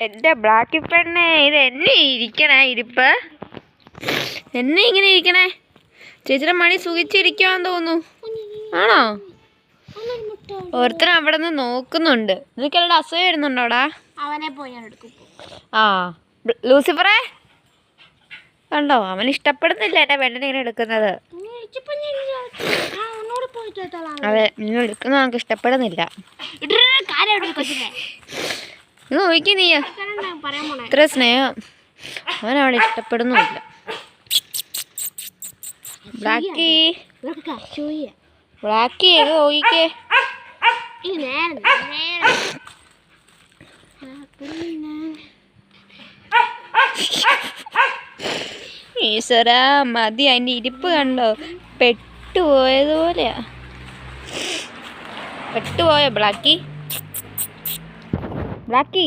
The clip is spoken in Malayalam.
എന്റെ ബ്ലാക്കി പെണ്ണെ ഇത് എന്നെ ഇരിക്കണേ ഇരിപ്പ്. എന്നെ ഇങ്ങനെ ഇരിക്കണേ? ചേച്ചിയുടെ മണി സുഖിച്ചിരിക്കുവാന്ന് തോന്നുന്നു. ആണോ? ഓരോരുത്തരും അവിടെ നിന്ന് നോക്കുന്നുണ്ട്. നിനക്ക് എല്ലാ അസുഖം വരുന്നുണ്ടോടാ? അവനെ പോയി ആ. ലൂസിഫറെ? കണ്ടോ? അവൻ ഇഷ്ടപ്പെടുന്നില്ല എന്റെ പെണ്ണിനെ ഇങ്ങനെ എടുക്കുന്നത്. അതെ. നിങ്ങൾ എടുക്കുന്നത് നമുക്ക് ഇഷ്ടപ്പെടുന്നില്ല. നോക്കി നീ ഇത്ര സ്നേഹം. അവനവിടെ അവളെ ഇഷ്ടപ്പെടുന്നുമില്ല. ബ്ലാക്കി. ബ്ലാക്കി നോക്കിക്കേ. ഈശ്വര മതി. അതിന്റെ ഇരിപ്പ് കണ്ടോ? പെട്ടുപോയതുപോലെയാ. പെട്ടുപോയോ ബ്ലാക്കി? ബ്ലാക്കി